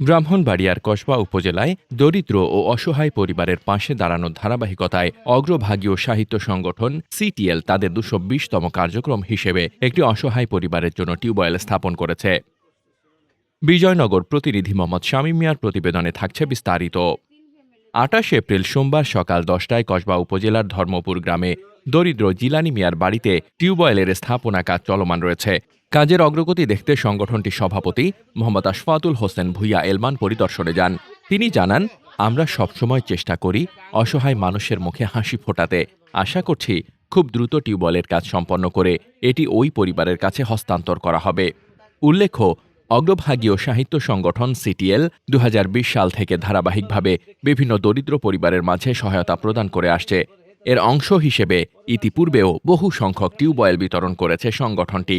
ব্রাহ্মণবাড়িয়ার কসবা উপজেলায় দরিদ্র ও অসহায় পরিবারের পাশে দাঁড়ানোর ধারাবাহিকতায় অগ্রভাগীয় সাহিত্য সংগঠন সিটিএল তাদের দুশো বিশতম কার্যক্রম হিসেবে একটি অসহায় পরিবারের জন্য টিউবওয়েল স্থাপন করেছে। বিজয়নগর প্রতিনিধি মোহাম্মদ শামীম মিয়ার প্রতিবেদনে থাকছে বিস্তারিত। আটাশ এপ্রিল সোমবার সকাল দশটায় কসবা উপজেলার ধর্মপুর গ্রামে দরিদ্র জিলানি মিয়ার বাড়িতে টিউবওয়েলের স্থাপনা কাজ চলমান রয়েছে। কাজের অগ্রগতি দেখতে সংগঠনটির সভাপতি মোহাম্মদ আশফাতুল হোসেন ভুইয়া এলমান পরিদর্শনে যান। তিনি জানান, আমরা সবসময় চেষ্টা করি অসহায় মানুষের মুখে হাসি ফোটাতে। আশা করছি খুব দ্রুত টিউবওয়েলের কাজ সম্পন্ন করে এটি ওই পরিবারের কাছে হস্তান্তর করা হবে। উল্লেখ্য, অগ্রভাগীয় সাহিত্য সংগঠন সিটিএল দু হাজার বিশ সাল থেকে ধারাবাহিকভাবে বিভিন্ন দরিদ্র পরিবারের মাঝে সহায়তা প্রদান করে আসছে। এর অংশ হিসেবে ইতিপূর্বেও বহু সংখ্যক টিউবওয়েল বিতরণ করেছে সংগঠনটি।